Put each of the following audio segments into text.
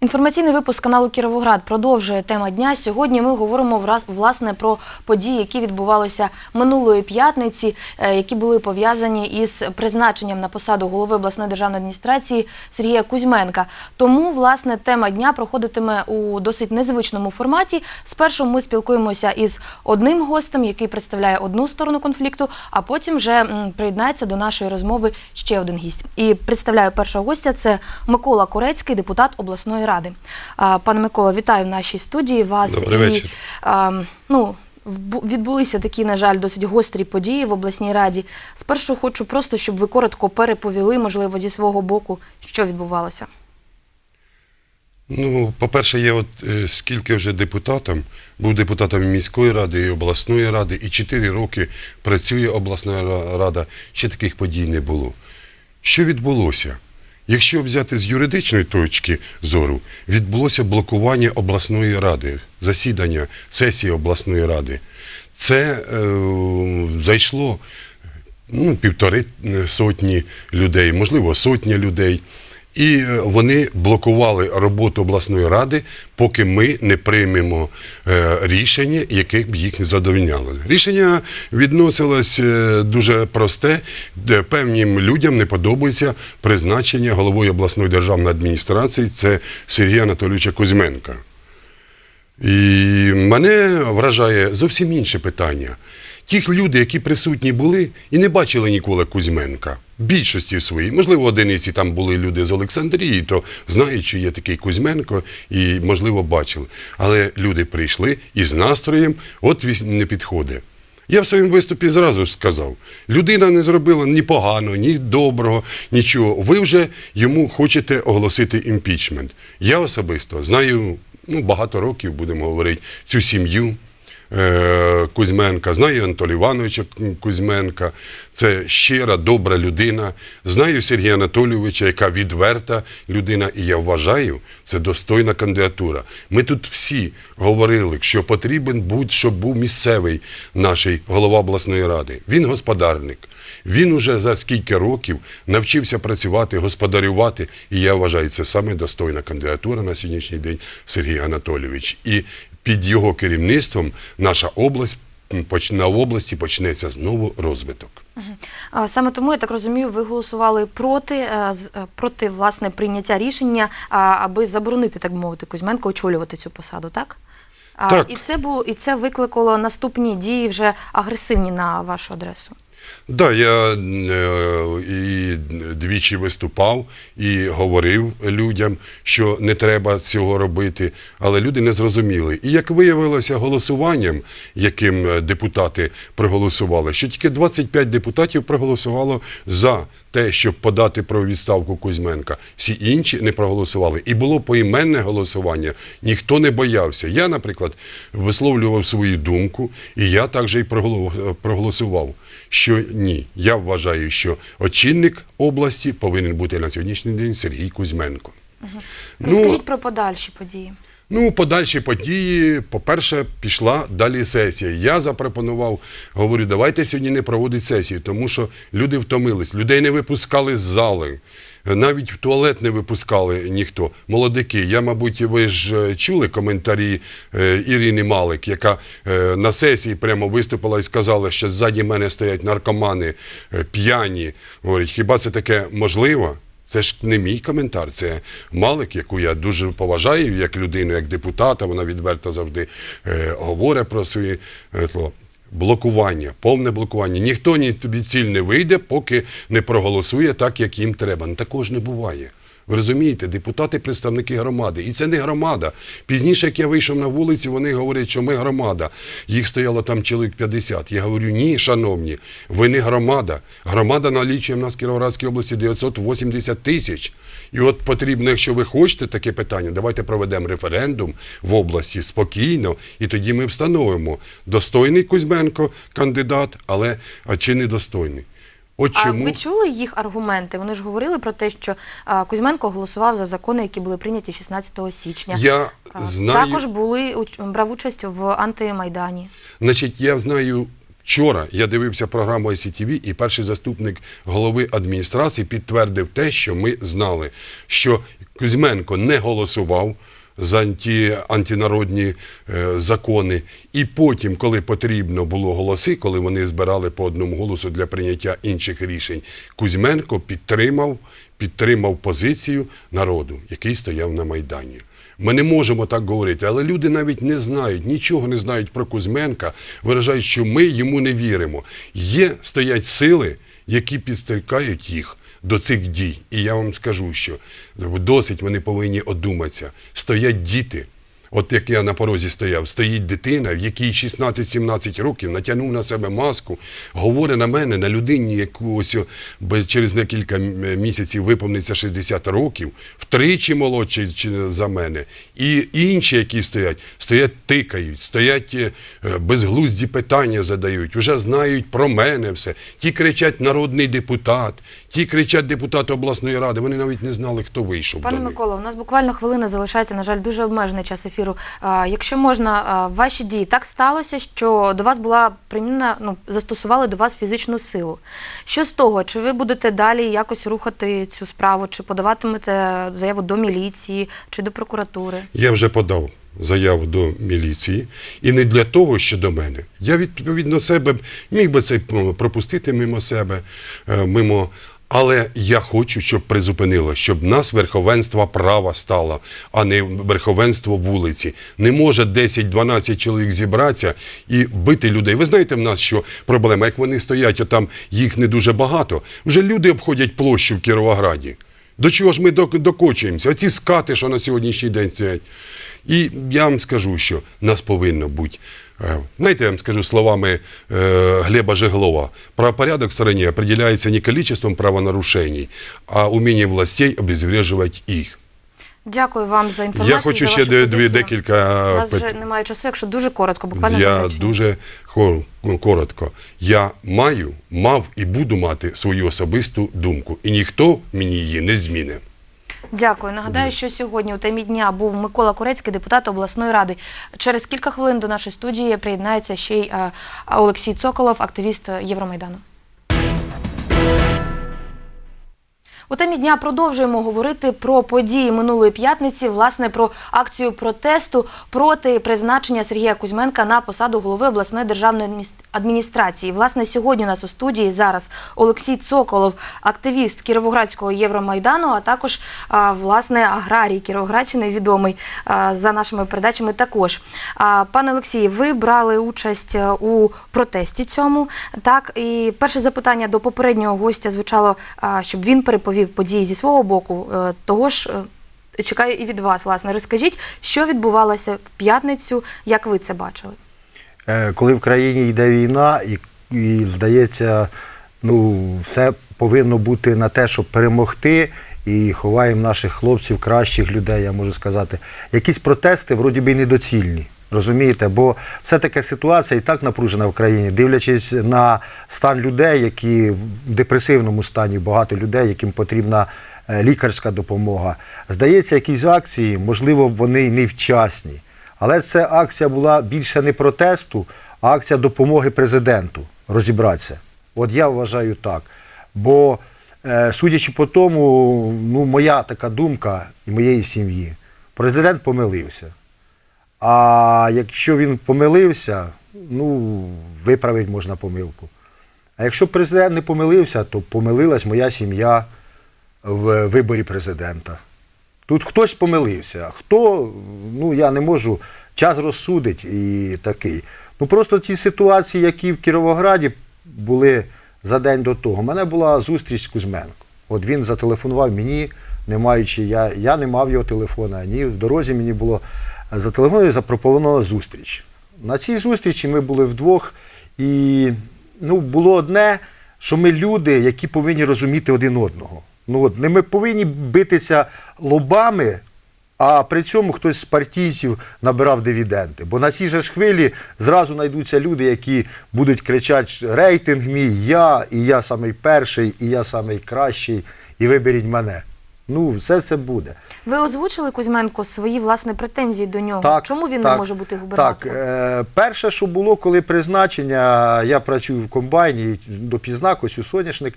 Інформаційний випуск каналу Кіровоград продовжує тема дня. Сьогодні ми говоримо власне про події, які відбувалися минулої п'ятниці, е, які були пов'язані із призначенням на посаду голови обласної державної адміністрації Сергія Кузьменка. Тому власне тема дня проходитиме у досить незвичному форматі. Спершу ми спілкуємося із одним гостем, який представляє одну сторону конфлікту, а потім вже приєднається до нашої розмови ще один гість. І представляю першого гостя. Це Микола Корецький, депутат обласної ради. Пане Микола, вітаю в нашій студії вас. Добрий вечір. а, ну, відбулися такі, на жаль, досить гострі події в обласній раді. Спершу хочу просто, щоб ви коротко переповіли, можливо, зі свого боку, що відбувалося. Ну, по-перше, я от е, скільки вже депутатам, був депутатом міської ради і обласної ради, і 4 роки працює обласна рада, ще таких подій не було. Що відбулося? Якщо взяти з юридичної точки зору, відбулося блокування обласної ради, засідання сесії обласної ради. Це е, зайшло ну, півтори е, сотні людей, можливо, сотня людей. І вони блокували роботу обласної ради, поки ми не приймемо е, рішення, яке б їх задовольняло. Рішення відносилось е, дуже просте, певним людям не подобається призначення головою обласної державної адміністрації. Це Сергія Анатолійовича Кузьменка. І мене вражає зовсім інше питання. Ті люди, які присутні були і не бачили ніколи Кузьменка, більшості своїй, можливо, одиниці там були люди з Олександрії, то знають, що є такий Кузьменко, і, можливо, бачили. Але люди прийшли із настроєм, от він не підходить. Я в своєму виступі зразу ж сказав: людина не зробила ні поганого, ні доброго, нічого. Ви вже йому хочете оголосити імпічмент. Я особисто знаю ну, багато років, будемо говорити, цю сім'ю. Е, Кузьменка, знаю Анатолія Івановича Кузьменка, це щира, добра людина. Знаю Сергія Анатолійовича, яка відверта людина, і я вважаю, це достойна кандидатура. Ми тут всі говорили, що потрібен будь, щоб був місцевий наш голова обласної ради. Він господарник. Він уже за скільки років навчився працювати, господарювати, і я вважаю, це саме достойна кандидатура на сьогоднішній день Сергій Анатолійович. І під його керівництвом наша область на області почнеться знову розвиток. Саме тому, я так розумію, ви голосували проти, е, е, проти власне, прийняття рішення, аби заборонити, так би мовити, Кузьменко очолювати цю посаду, так? Так. І це було, і це викликало наступні дії вже агресивні на вашу адресу. Да, я е, і двічі виступав і говорив людям, що не треба цього робити, але люди не зрозуміли. І як виявилося голосуванням, яким е, депутати проголосували, що тільки 25 депутатів проголосувало за те, щоб подати про відставку Кузьменка. Всі інші не проголосували. І було поіменне голосування. Ніхто не боявся. Я, наприклад, висловлював свою думку, і я також і проголо- проголосував, що ні. Я вважаю, що очільник області повинен бути на сьогоднішній день Сергій Кузьменко. Розкажіть про подальші події. Ну, подальші події, по-перше, пішла далі сесія. Я запропонував, говорю, давайте сьогодні не проводити сесію, тому що люди втомились, людей не випускали з зали. Навіть в туалет не випускали ніхто. Молодики, я, мабуть, ви ж е, чули коментарі е, Ірини Малик, яка е, на сесії прямо виступила і сказала, що ззаді мене стоять наркомани, п'яні. Говорить, хіба це таке можливо? Це ж не мій коментар, це Малик, яку я дуже поважаю як людину, як депутата. Вона відверто завжди говорить про свої тло. Блокування, повне блокування. Ніхто ні тобі ціль не вийде, поки не проголосує так, як їм треба. Ну Також не буває. Ви розумієте, депутати представники громади. І це не громада. Пізніше, як я вийшов на вулицю, вони говорять, що ми громада. Їх стояло там чоловік 50. Я говорю, ні, шановні, ви не громада. Громада налічує в нас в Кіровоградській області 980 тисяч. І от потрібно, якщо ви хочете таке питання, давайте проведемо референдум в області спокійно, і тоді ми встановимо, достойний Кузьменко кандидат, але чи недостойний. От А ви чули їх аргументи? Вони ж говорили про те, що а, Кузьменко голосував за закони, які були прийняті 16 січня. я А, знаю. Також були брав участь в антимайдані. Значить, я знаю. Вчора я дивився програму ICTV, і перший заступник голови адміністрації підтвердив те, що ми знали, що Кузьменко не голосував за ті антинародні е, закони. І потім, коли потрібно було голоси, коли вони збирали по одному голосу для прийняття інших рішень, Кузьменко підтримав, підтримав позицію народу, який стояв на Майдані. Ми не можемо так говорити, але люди навіть не знають, нічого не знають про Кузьменка, виражають, що ми йому не віримо. Є, стоять сили, які підстрікають їх до цих дій. І я вам скажу, що досить вони повинні одуматися. Стоять діти. От як я на порозі стояв, стоїть дитина, в якій 16-17 років натягнув на себе маску, говорить на мене, на людині, яку ось через декілька місяців виповниться 60 років, втричі молодший за мене. І інші, які стоять, стоять тикають, стоять е, е, безглузді питання задають, вже знають про мене все. Ті кричать народний депутат, ті кричать депутат обласної ради. Вони навіть не знали, хто вийшов. Пане. Микола, у нас буквально хвилина залишається, на жаль, дуже обмежений час ефіру. А, якщо можна, ваші дії так сталося, що до вас була примінена, ну застосували до вас фізичну силу. Що з того? Чи ви будете далі якось рухати цю справу, чи подаватимете заяву до міліції, чи до прокуратури? Я вже подав заяву до міліції, і не для того, що до мене. Я відповідно себе міг би це пропустити мимо себе, е, мимо. Але я хочу, щоб призупинило, щоб нас верховенство права стало, а не верховенство вулиці. Не може 10-12 чоловік зібратися і бити людей. Ви знаєте, в нас що проблема? Як вони стоять, отам їх не дуже багато. Вже люди обходять площу в Кіровограді. До чого ж ми док- докочуємося? Оці скати, що на сьогоднішній день стоять. І я вам скажу, що нас повинно бути. е, Знаєте, я вам скажу словами е, Глеба Жеглова. Правопорядок в стране определяется не количеством правонарушений, а умением властей обезвреживать их. Дякую вам за інформацію. Я хочу за ще вашу дві, декілька У нас вже немає часу, якщо дуже коротко, буквально я два дуже ну, коротко. Я маю, мав і буду мати свою особисту думку, і ніхто мені її не зміни. Дякую. Нагадаю, що сьогодні у темі дня був Микола Курецький, депутат обласної ради. Через кілька хвилин до нашої студії приєднається ще й е, Олексій Цоколов, активіст Євромайдану. У темі дня продовжуємо говорити про події минулої п'ятниці, власне, про акцію протесту проти призначення Сергія Кузьменка на посаду голови обласної державної адміністрації. Власне, сьогодні у нас у студії зараз Олексій Цоколов, активіст Кіровоградського Євромайдану, а також власне аграрій Кіровоградщини, відомий за нашими передачами. Також пане Олексій, ви брали участь е, у протесті цьому. Так, і перше запитання до попереднього гостя звучало, щоб він переповів події зі свого боку. Е, Того ж. е, Чекаю і від вас, власне. Розкажіть, що відбувалося в п'ятницю, як ви це бачили? Е, коли в країні йде війна, і, і здається, ну, все повинно бути на те, щоб перемогти, і ховаємо наших хлопців, кращих людей, я можу сказати. Якісь протести вроді би недоцільні. Розумієте, бо все таки ситуація і так напружена в країні, дивлячись на стан людей, які в депресивному стані, багато людей, яким потрібна е, лікарська допомога. Здається, якісь акції, можливо, вони й невчасні. Але ця акція була більше не протесту, а акція допомоги президенту розібратися. От я вважаю так. Бо, е, судячи по тому, ну, моя така думка і моєї сім'ї, президент помилився. А якщо він помилився, ну, виправити можна помилку. А якщо президент не помилився, то помилилась моя сім'я в виборі президента. Тут хтось помилився, хто, ну я не можу, час розсудить і такий. Ну просто ці ситуації, які в Кіровограді були за день до того. У мене була зустріч з Кузьменко. От він зателефонував мені не маючи, я, я не мав його телефона, ні в дорозі мені було зателефоновано і запропонована зустріч. На цій зустрічі ми були вдвох, і ну, було одне, що ми люди, які повинні розуміти один одного. Ну, от, не ми повинні битися лобами, а при цьому хтось з партійців набирав дивіденди. Бо на цій же ж хвилі зразу знайдуться люди, які будуть кричати рейтинг мій, я, і я самий перший, і я самий кращий, і виберіть мене. Ну, все це буде. Ви озвучили Кузьменко свої власне претензії до нього. Так, Чому він так, не може бути губернатором? Так, е, перше, що було, коли призначення, я працюю в комбайні до Пізнакось у соняшник,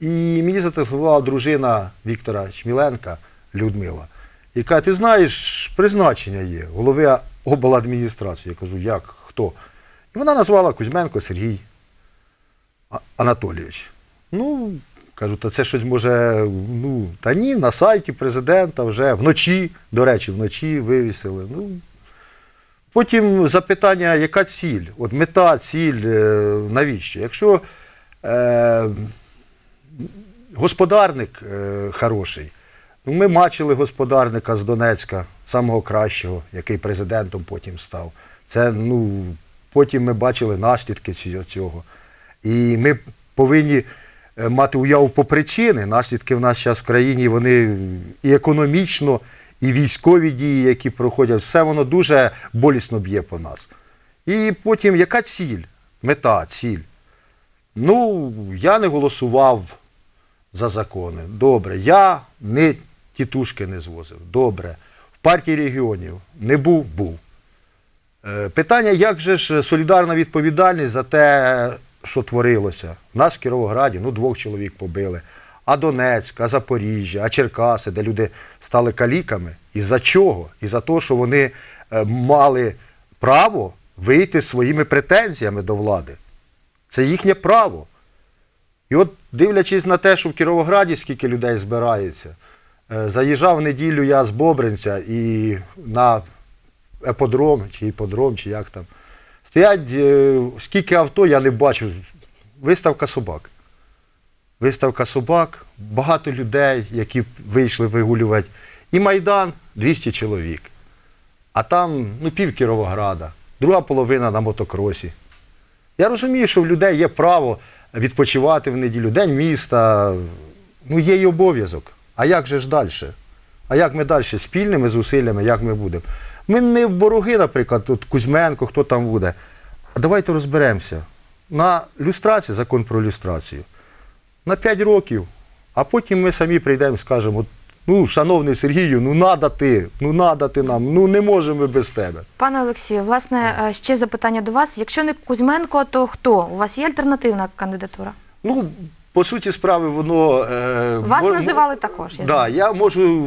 і мені зателефонувала дружина Віктора Чміленка Людмила. І каже, ти знаєш, призначення є, голови обладміністрації. Я кажу, як, хто? І вона назвала Кузьменко Сергій Анатолійович. Ну, кажу, то це щось може. Ну, та ні, на сайті президента вже вночі, до речі, вночі вивісили. Ну, Потім запитання, яка ціль? От мета, ціль, е, навіщо? Якщо е, господарник е, хороший, ну, ми бачили господарника з Донецька, самого кращого, який президентом потім став. Це, ну, потім ми бачили наслідки цього-. І ми повинні мати уяву по причини. Наслідки в нас зараз в країні вони і економічно, і військові дії, які проходять, все воно дуже болісно б'є по нас. І потім, яка ціль? Мета, ціль. Ну, я не голосував за закони. Добре. Я не тітушки не звозив. Добре. В партії регіонів не був, був. Е, Питання, як же ж солідарна відповідальність за те, що творилося. Нас в Кіровограді ну, двох чоловік побили. А Донецьк, а Запоріжжя, а Черкаси, де люди стали каліками. І за чого? І за те, що вони е, мали право вийти своїми претензіями до влади. Це їхнє право. І от, дивлячись на те, що в Кіровограді скільки людей збирається, е, заїжджав в неділю я з Бобринця і на еподром, чи іподром, чи як там. Стоять, е, скільки авто я не бачу. Виставка собак. Виставка собак, багато людей, які вийшли вигулювати. І Майдан 200 чоловік. А там ну, пів Кіровограда, друга половина на мотокросі. Я розумію, що в людей є право відпочивати в неділю, день міста. Ну, є й обов'язок. А як же ж далі? А як ми далі спільними зусиллями, як ми будемо? Ми не вороги, наприклад, тут Кузьменко, хто там буде. А давайте розберемося. На люстрацію, закон про люстрацію, на 5 років, а потім ми самі прийдемо і скажемо, ну, шановний Сергію, ну надо ти, ну надо ти нам, ну не можемо ми без тебе. Пане Олексію, власне, е, ще запитання до вас. Якщо не Кузьменко, то хто? У вас є альтернативна кандидатура? Ну, по суті справи, воно. Е, Вас називали також. Я Да, знаю. я можу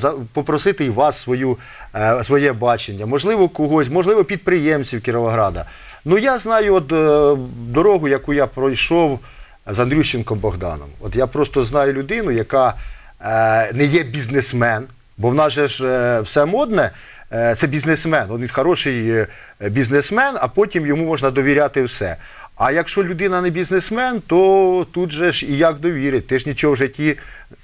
за- попросити і вас свою, е, своє бачення, можливо, когось, можливо, підприємців Кіровограда. Ну, я знаю от, е, дорогу, яку я пройшов з Андрющенком Богданом. От я просто знаю людину, яка е, не є бізнесмен, бо в нас же ж е, все модне. е, Це бізнесмен, він хороший е, бізнесмен, а потім йому можна довіряти все. А якщо людина не бізнесмен, то тут же ж і як довірити? Ти ж нічого в житті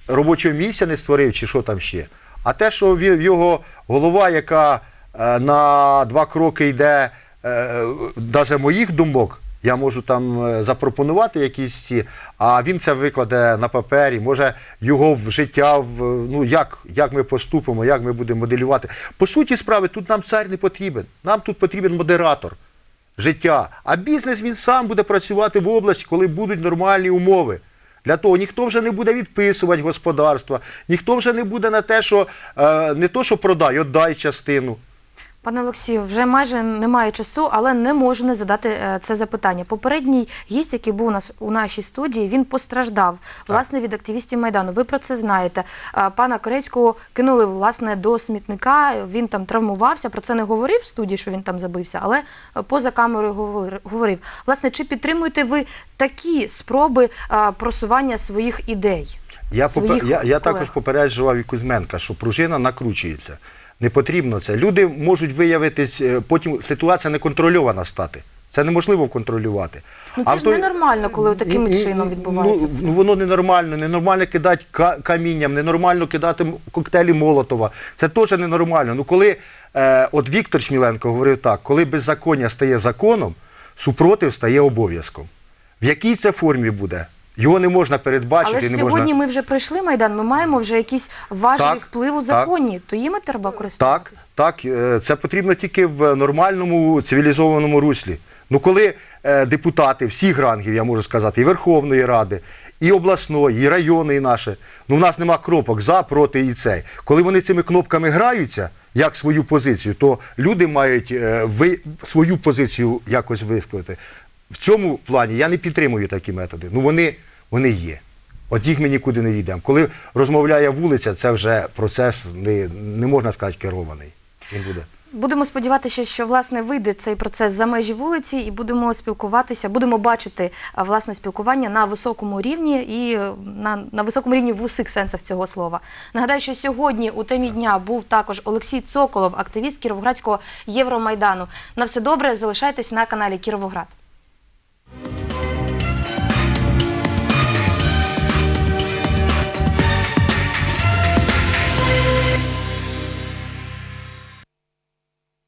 робочого місця не створив, чи що там ще. А те, що його голова, яка е, на два кроки йде, е, навіть моїх думок, я можу там е, запропонувати якісь ці, а він це викладе на папері, може його в життя, ну як, як ми поступимо, як ми будемо моделювати. По суті справи, тут нам цар не потрібен. Нам тут потрібен модератор життя. А бізнес він сам буде працювати в області, коли будуть нормальні умови. Для того ніхто вже не буде відписувати господарства, ніхто вже не буде на те, що е, не то, що продай, отдай частину. Пане Олексію, вже майже немає часу, але не можу не задати е, це запитання. Попередній гість, який був у нас у нашій студії, він постраждав власне від активістів майдану. Ви про це знаєте. Е, Пана Корецького кинули власне до смітника. Він там травмувався. Про це не говорив в студії, що він там забився, але е, поза камерою говори- говорив. Власне, чи підтримуєте ви такі спроби просування своїх ідей? Я, Своїх я, я також попереджував і Кузьменка, що пружина накручується. Не потрібно це. Люди можуть виявитись, е, потім ситуація неконтрольована стати. Це неможливо контролювати. Ну це в ж той- ненормально, коли таким чином відбувається ну, все. Ну воно ненормально, ненормально кидати камінням, ненормально кидати коктейлі Молотова. Це теж ненормально. Ну коли е, от Віктор Шміленко говорив так, коли беззаконня стає законом, супротив стає обов'язком. В якій це формі буде? Його не можна передбачити. Але ж не сьогодні можна... ми вже пройшли майдан. Ми маємо вже якісь важелі Так, впливу так. законні. То їми треба користуватися. Так, так, е, це потрібно тільки в нормальному цивілізованому руслі. Ну, коли е, депутати всіх рангів, я можу сказати, і Верховної Ради, і обласної, і районної наші, ну в нас нема кнопок за, проти і цей. Коли вони цими кнопками граються, як свою позицію, то люди мають е, ви, свою позицію якось висказати. В цьому плані я не підтримую такі методи. Ну вони, вони є. От їх ми нікуди не йдемо. Коли розмовляє вулиця, це вже процес не, не можна сказати керований. Він буде. Будемо сподіватися, що власне вийде цей процес за межі вулиці, і будемо спілкуватися, будемо бачити власне спілкування на високому рівні і е, на, на високому рівні в усіх сенсах цього слова. Нагадаю, що сьогодні у темі дня був також Олексій Цоколов, активіст Кіровоградського Євромайдану. На все добре, залишайтесь на каналі Кіровоград.